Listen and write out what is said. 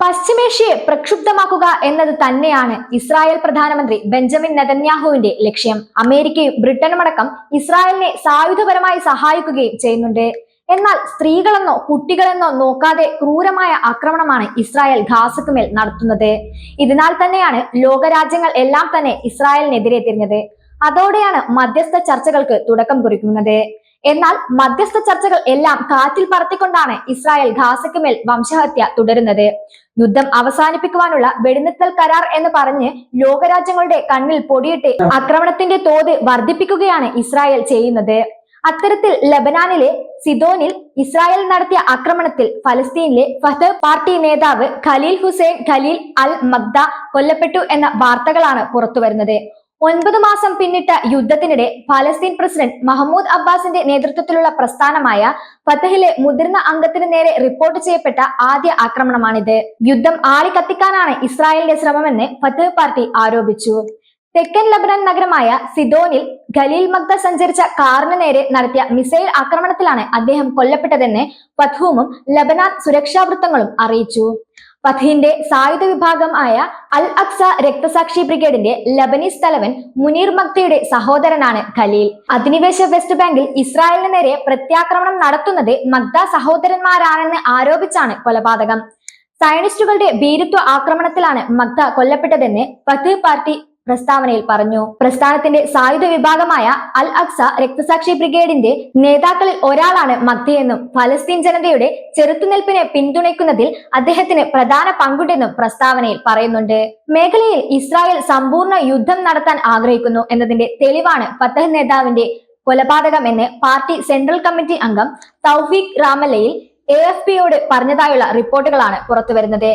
പശ്ചിമേഷ്യയെ പ്രക്ഷുബ്ധമാക്കുക എന്നത് തന്നെയാണ് ഇസ്രായേൽ പ്രധാനമന്ത്രി ബെഞ്ചമിൻ നെതന്യാഹുവിന്റെ ലക്ഷ്യം. അമേരിക്കയും ബ്രിട്ടനുമടക്കം ഇസ്രായേലിനെ സായുധപരമായി സഹായിക്കുകയും ചെയ്യുന്നുണ്ട്. എന്നാൽ സ്ത്രീകളെന്നോ കുട്ടികളെന്നോ നോക്കാതെ ക്രൂരമായ ആക്രമണമാണ് ഇസ്രായേൽ ഗാസക്ക് മേൽ നടത്തുന്നത്. ഇതിനാൽ തന്നെയാണ് ലോകരാജ്യങ്ങൾ എല്ലാം തന്നെ ഇസ്രായേലിനെതിരെ തിരിഞ്ഞത്. അതോടെയാണ് മധ്യസ്ഥ ചർച്ചകൾക്ക് തുടക്കം കുറിക്കുന്നത്. എന്നാൽ മധ്യസ്ഥ ചർച്ചകൾ എല്ലാം കാറ്റിൽ പറത്തിക്കൊണ്ടാണ് ഇസ്രായേൽ ഗാസയ്ക്ക് മേൽ വംശഹത്യ തുടരുന്നത്. യുദ്ധം അവസാനിപ്പിക്കുവാനുള്ള വെടിനിർത്തൽ കരാർ എന്ന് പറഞ്ഞ് ലോകരാജ്യങ്ങളുടെ കണ്ണിൽ പൊടിയിട്ട് ആക്രമണത്തിന്റെ തോത് വർദ്ധിപ്പിക്കുകയാണ് ഇസ്രായേൽ ചെയ്യുന്നത്. അത്തരത്തിൽ ലബനാനിലെ സിദോനിൽ ഇസ്രായേൽ നടത്തിയ ആക്രമണത്തിൽ ഫലസ്തീനിലെ ഫത്ത് പാർട്ടി നേതാവ് ഖലീൽ ഹുസൈൻ ഖലീൽ അൽ മഗ്ദ കൊല്ലപ്പെട്ടു എന്ന വാർത്തകളാണ് പുറത്തുവരുന്നത്. ഒൻപത് മാസം പിന്നിട്ട യുദ്ധത്തിനിടെ ഫലസ്തീൻ പ്രസിഡന്റ് മഹമ്മൂദ് അബ്ബാസിന്റെ നേതൃത്വത്തിലുള്ള പ്രസ്ഥാനമായ ഫത്തഹിലെ മുതിർന്ന അംഗത്തിന് നേരെ റിപ്പോർട്ട് ചെയ്യപ്പെട്ട ആദ്യ ആക്രമണമാണിത്. യുദ്ധം ആളിക്കത്തിക്കാനാണ് ഇസ്രായേലിന്റെ ശ്രമമെന്ന് ഫത്തഹ് പാർട്ടി ആരോപിച്ചു. തെക്കൻ ലബനൻ നഗരമായ സിദോനിൽ ഖലീൽ മഗ്ദ സഞ്ചരിച്ച കാറിന് നേരെ നടത്തിയ മിസൈൽ ആക്രമണത്തിലാണ് അദ്ദേഹം കൊല്ലപ്പെട്ടതെന്ന് ഫത്ഹൂമും ലബനാൻ സുരക്ഷാ വൃത്തങ്ങളും അറിയിച്ചു. ഫഥീന്റെ സായുധ വിഭാഗം ആയ അൽ അക്സ രക്തസാക്ഷി ബ്രിഗേഡിന്റെ ലബനീസ് തലവൻ മുനീർ മക്തയുടെ സഹോദരനാണ് ഖലീൽ. അധിനിവേശ വെസ്റ്റ് ബാങ്കിൽ ഇസ്രായേലിന് നേരെ പ്രത്യാക്രമണം നടത്തുന്നത് മഗ്ദ സഹോദരന്മാരാണെന്ന് ആരോപിച്ചാണ് കൊലപാതകം. സയനിസ്റ്റുകളുടെ ഭീരുത്വ ആക്രമണത്തിലാണ് മഗ്ദ കൊല്ലപ്പെട്ടതെന്ന് ഫത്ത് പാർട്ടി പ്രസ്താവനയിൽ പറഞ്ഞു. പ്രസ്ഥാനത്തിന്റെ സായുധ വിഭാഗമായ അൽ അക്സ രക്തസാക്ഷി ബ്രിഗേഡിന്റെ നേതാക്കളിൽ ഒരാളാണ് മഗ്ദയെന്നും ഫലസ്തീൻ ജനതയുടെ ചെറുത്തുനിൽപ്പിനെ പിന്തുണയ്ക്കുന്നതിൽ അദ്ദേഹത്തിന് പ്രധാന പങ്കുണ്ടെന്നും പ്രസ്താവനയിൽ പറയുന്നുണ്ട്. മേഖലയിൽ ഇസ്രായേൽ സമ്പൂർണ യുദ്ധം നടത്താൻ ആഗ്രഹിക്കുന്നു എന്നതിന്റെ തെളിവാണ് ഫത്തഹ് നേതാവിന്റെ കൊലപാതകം എന്ന് പാർട്ടി സെൻട്രൽ കമ്മിറ്റി അംഗം തൗഫീഖ് റാമലയിൽ എ എഫ് പിയോട് പറഞ്ഞതായുള്ള റിപ്പോർട്ടുകളാണ് പുറത്തുവരുന്നത്.